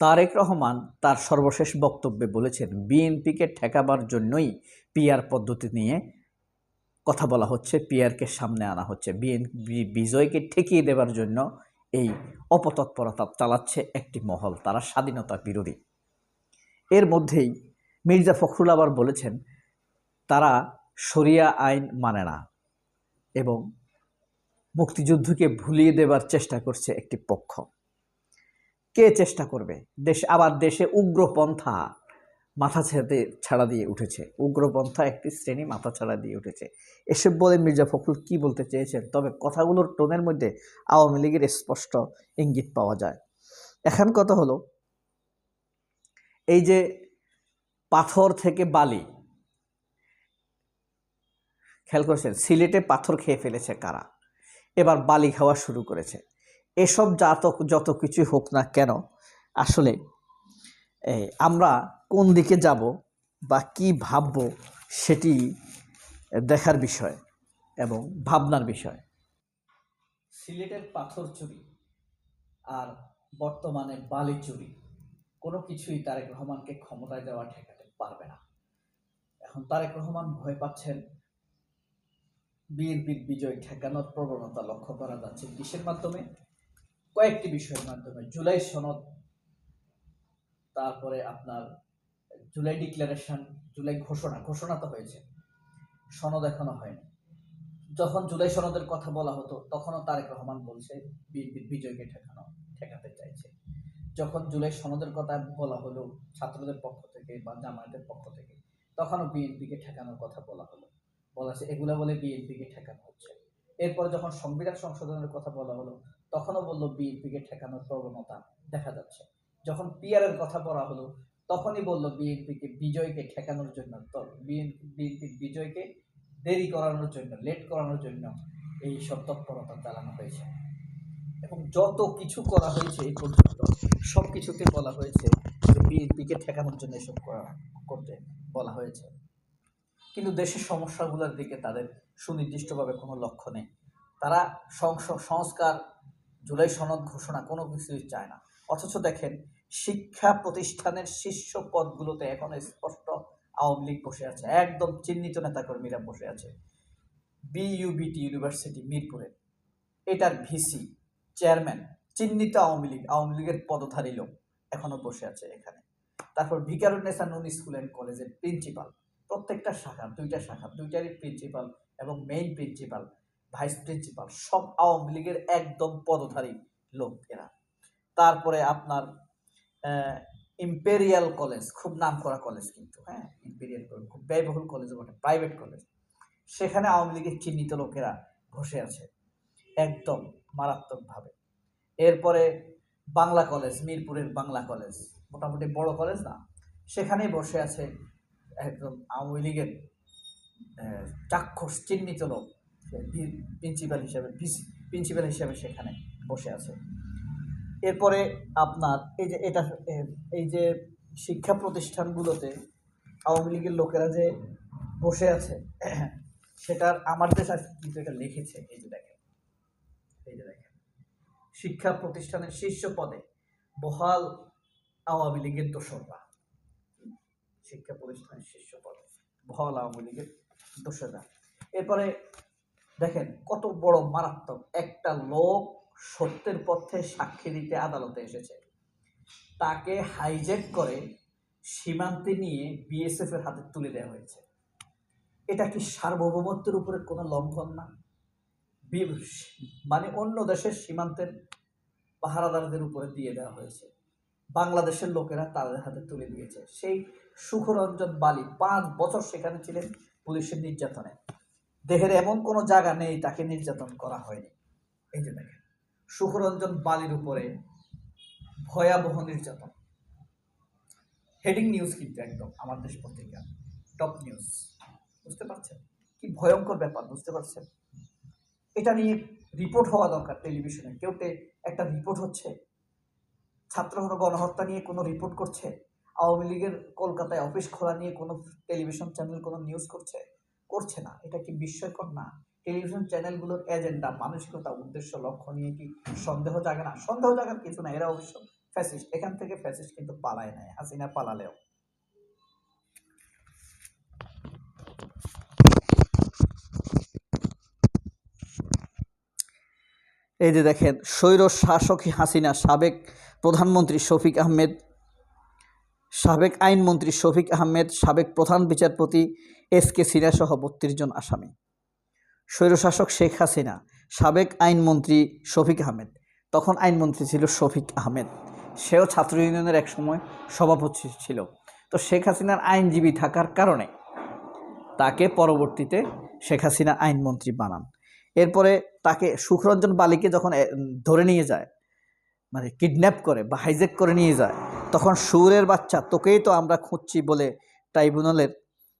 তারেক রহমান তার সর্বশেষ বক্তব্যে বলেছেন, বিএনপিকে ঠেকাবার জন্যই পিআর পদ্ধতি নিয়ে কথা বলা হচ্ছে, পিআরকে সামনে আনা হচ্ছে। বিএনপি বিজয়কে ঠেকিয়ে দেবার জন্য এই অপতৎপরতা চালাচ্ছে একটি মহল, তারা স্বাধীনতা বিরোধী। এর মধ্যেই মির্জা ফখরুল আবার বলেছেন, তারা শরিয়া আইন মানে না এবং মুক্তিযুদ্ধকে ভুলিয়ে দেবার চেষ্টা করছে একটি পক্ষ। কে চেষ্টা করবে? দেশ, আবার দেশে উগ্রপন্থা মাথা ছেড়ে ছাড়া দিয়ে উঠেছে। উগ্রপন্থা একটি শ্রেণি মাথা ছাড়া দিয়ে উঠেছে। এসব বলে মির্জা ফখরুল কি বলতে চেয়েছেন? তবে কথাগুলোর টোনের মধ্যে আওয়ামী লীগের স্পষ্ট ইঙ্গিত পাওয়া যায়। এখন কথা হলো, এই যে পাথর থেকে বালি, খেয়াল করেছেন? সিলেটে পাথর খেয়ে ফেলেছে কারা? এবার বালি খাওয়া শুরু করেছে। এসব যত যত কিছু হোক না কেন, আসলে আমরা কোন দিকে যাব বা কি ভাববো সেটি দেখার বিষয় এবং ভাবনার বিষয়। সিলেটের পাথর চুরি আর বর্তমানে বালি চুরি, কোনো কিছুই তারেক রহমানকে ক্ষমতায় দেওয়া ঠেকাতে পারবে না। এখন তারেক রহমান ভয় পাচ্ছেন বিএনপির বিজয় ঠেকানোর প্রবণতা লক্ষ্য করা যাচ্ছে কিসের মাধ্যমে? কয়েকটি বিষয়ের মাধ্যমে জুলাই সনদ, তারপরে আপনার জুলাই ডিক্লারেশন, জুলাই ঘোষণা ঘোষণা তো হয়েছে। সনদ এখনও হয়নি। যখন জুলাই সনদের কথা বলা হতো, তখনও তারেক রহমান বলছে বিজয়কে ঠেকানো, ঠেকাতে চাইছে। যখন জুলাই সনদের কথা বলা হলো, ছাত্রদের পক্ষ থেকে বা জামায়াতের পক্ষ থেকে, তখনও বিএনপিকে ঠেকানোর কথা বলা হলো। বলা হচ্ছে এগুলো বলে বিএনপিকে ঠেকানো হচ্ছে। এরপর যখন সংবিধান সংশোধনের কথা বলা হলো তখনও বলল, বিএনপিকে ঠেকানোর প্রবণতা দেখা যাচ্ছে। যখন পিআরের কথা বলা হলো, তখনই বলল, বিএনপিকে বিজয়কে ঠেকানোর জন্য বিএনপির বিজয়কে দেরি করানোর জন্য, লেট করানোর জন্য এই সব তৎপরতা চালানো হয়েছে। এবং যত কিছু করা হয়েছে এই পর্যন্ত সব কিছুতে বলা হয়েছে যে বিএনপিকে ঠেকানোর জন্য এসব করা, করতে বলা হয়েছে। কিন্তু দেশের সমস্যাগুলোর দিকে তাদের সুনির্দিষ্টভাবে কোনো লক্ষ্য নেই। তারা সংস- সংস্কার জুলাই সনদ ঘোষণা কোনো কিছুই চায় না। অথচ দেখেন, শিক্ষা প্রতিষ্ঠানের শীর্ষ পদগুলোতে এখন স্পষ্ট আওয়ামী লীগ বসে আছে। একদম চিহ্নিত নেতাকর্মীরা বসে আছে। বিইউবিটি ইউনিভার্সিটি মিরপুরে। এটার ভিসি চেয়ারম্যান চিহ্নিত আওয়ামী লীগ, আওয়ামী লীগের পদধারী লোক এখনও বসে আছে এখানে। তারপর ভিকারুন্নেসা নুন স্কুল অ্যান্ড কলেজের প্রিন্সিপাল। প্রত্যেকটা শাখা দুইটা শাখা দুইটারই প্রিন্সিপাল এবং মেইন প্রিন্সিপাল ভাইস প্রিন্সিপাল, সব আওয়ামী লীগের একদম পদধারী লোক এরা। তারপরে আপনার ইম্পেরিয়াল কলেজ খুব নাম করা কলেজ কিন্তু হ্যাঁ? ইম্পেরিয়াল কলেজ খুব ব্যয়বহুল কলেজ বটে প্রাইভেট কলেজ সেখানে আওয়ামী লীগের চিহ্নিত লোকেরা বসে আছে, একদম মারাত্মকভাবে। এরপরে বাংলা কলেজ মিরপুরের বাংলা কলেজ মোটামুটি বড় কলেজ না। সেখানেই বসে আছে একদম আওয়ামী লীগের চাক্ষুষ চিহ্নিত লোক। প্রিন্সিপাল হিসেবে প্রিন্সিপাল হিসেবে সেখানে বসে আছে। এরপরে আপনার এই যে এটা, এই যে শিক্ষা প্রতিষ্ঠানগুলোতে আওয়ামী লীগের লোকেরা যে বসে আছে, সেটার আমার দেশ কিন্তু এটা লিখেছে, এই যে দেখেন। এই যে দেখেন। শিক্ষা প্রতিষ্ঠানের শীর্ষ পদে বহাল আওয়ামী লীগের দোসররা। শিক্ষা প্রতিষ্ঠানের শীর্ষ পদে বহাল আওয়ামী লীগের দোসররা। এরপরে দেখেন কত বড় মারাত্মক একটা লোক সত্যের পথে সাক্ষী দিতে আদালতে এসেছে। তাকে হাইজ্যাক করে সীমান্তে নিয়ে বিএসএফ এর হাতে তুলে দেওয়া হয়েছে। এটা কি সার্বভৌমত্বের উপরে কোনো লঙ্ঘন না? মানে অন্য দেশের সীমান্তের পাহারাদারদের উপরে দিয়ে দেওয়া হয়েছে। বাংলাদেশের লোকেরা তাদের হাতে তুলে দিয়েছে। সেই সুখরঞ্জন বালি পাঁচ বছর সেখানে ছিলেন পুলিশের নির্যাতনে। দেহের এমন কোনো জায়গা নেই, তাকে নির্যাতন করা হয়নি। এই যে দেখেন, সুখরঞ্জন বালির উপরে ভয়াবহ নির্যাতন। হেডিং নিউজ কিন্তু একদম আমার দেশ পত্রিকা টপ নিউজ বুঝতে পারছেন? কি ভয়ঙ্কর ব্যাপার, বুঝতে পারছেন? এটা নিয়ে রিপোর্ট হওয়া দরকার টেলিভিশনে কেউ টে- একটা রিপোর্ট হচ্ছে, ছাত্র গণহত্যা নিয়ে কোনো রিপোর্ট করছে, আওয়ামী লীগের কলকাতায় অফিস খোলা নিয়ে কোনো টেলিভিশন চ্যানেল কোনো নিউজ করছে। করছে না। এটা কি বিস্ময়কর না? টেলিভিশন চ্যানেলগুলোর এজেন্ডা, মানসিকতা, উদ্দেশ্য, লক্ষ্য নিয়ে কি সন্দেহ জাগে না? সন্দেহ জাগার কিছু না, এরা অবশ্য ফ্যাসিস্ট এখান থেকে ফ্যাসিস্ট কিন্তু পালায় নাই, হাসিনা পালালেও। এই যে দেখেন স্বৈর শাসক হাসিনা, সাবেক প্রধানমন্ত্রী শফিক আহমেদ সাবেক আইনমন্ত্রী শফিক আহমেদ, সাবেক প্রধান বিচারপতি এস কে সিনহা সহ বত্রিশ জন আসামি। স্বৈরশাসক শেখ হাসিনা, সাবেক আইনমন্ত্রী শফিক আহমেদ। তখন আইনমন্ত্রী ছিল শফিক আহমেদ। সেও ছাত্র ইউনিয়নের এক সময় সভাপতি ছিল। তো শেখ হাসিনার আইনজীবী থাকার কারণে তাকে পরবর্তীতে শেখ হাসিনা আইনমন্ত্রী বানান। এরপরে তাকে সুখরঞ্জন বালিকে যখন ধরে নিয়ে যায় মানে কিডন্যাপ করে বা হাইজেক করে নিয়ে যায় তখন সুরের বাচ্চা, তোকেই তো আমরা খুঁজছি বলে ট্রাইব্যুনালের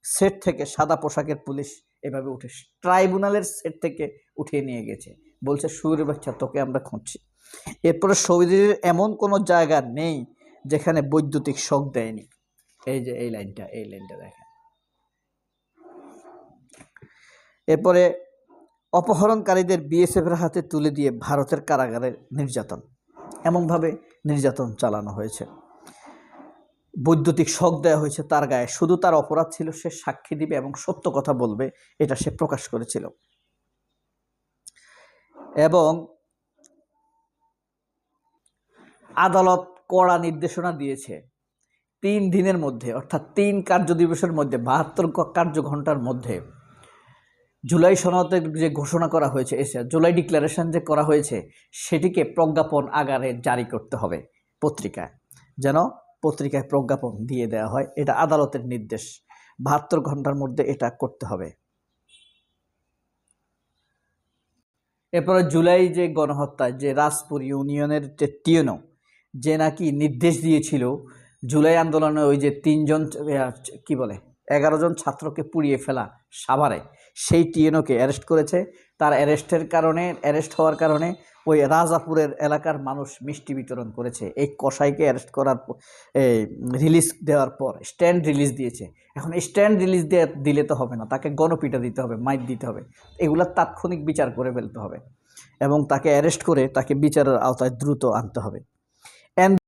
সেট থেকে সাদা পোশাকের পুলিশ এভাবে উঠে, ট্রাইব্যুনালের সেট থেকে উঠিয়ে নিয়ে গেছে। বলছে, সুরের বাচ্চা, তোকে আমরা খুঁজছি। এরপরে শরীরের এমন কোনো জায়গা নেই যেখানে বৈদ্যুতিক শক দেয়নি। এই যে, এই লাইনটা এই লাইনটা দেখেন। এরপরে, অপহরণকারীদের বিএসএফের হাতে তুলে দিয়ে ভারতের কারাগারে নির্যাতন। এমনভাবে নির্যাতন চালানো হয়েছে। বৈদ্যুতিক শক দেওয়া হয়েছে তার গায়ে। শুধু তার অপরাধ ছিল, সে সাক্ষী দিবে এবং সত্য কথা বলবে, এটা সে প্রকাশ করেছিল। এবং আদালত কড়া নির্দেশনা দিয়েছে। তিন দিনের মধ্যে, অর্থাৎ তিন কার্য দিবসের মধ্যে, বাহাত্তর কার্য ঘণ্টার মধ্যে, জুলাই সনদের যে ঘোষণা করা হয়েছে, এসে, জুলাই ডিক্লারেশন যে করা হয়েছে, সেটিকে প্রজ্ঞাপন আকারে জারি করতে হবে পত্রিকায়। যেন পত্রিকায় প্রজ্ঞাপন দিয়ে দেওয়া হয়। এটা আদালতের নির্দেশ। বাহাত্তর ঘণ্টার মধ্যে এটা করতে হবে। এরপরে জুলাই যে গণহত্যা, যে রাজপুর ইউনিয়নের যে টিএনও, যে নাকি নির্দেশ দিয়েছিল, জুলাই আন্দোলনে ওই যে তিনজন কি বলে, এগারো জন ছাত্রকে পুড়িয়ে ফেলা সাভারে, সেই টিএনওকে অ্যারেস্ট করেছে। তার অ্যারেস্টের কারণে, অ্যারেস্ট হওয়ার কারণে ওই রাজাপুরের এলাকার মানুষ মিষ্টি বিতরণ করেছে। এই কসাইকে অ্যারেস্ট করার এই রিলিজ দেওয়ার পর স্ট্যান্ড রিলিজ দিয়েছে। এখন স্ট্যান্ড রিলিজ দিলে তো হবে না। তাকে গণপিটা দিতে হবে, মাইক দিতে হবে। এগুলো তাৎক্ষণিক বিচার করে ফেলতে হবে। এবং তাকে অ্যারেস্ট করে তাকে বিচারের আওতায় দ্রুত আনতে হবে।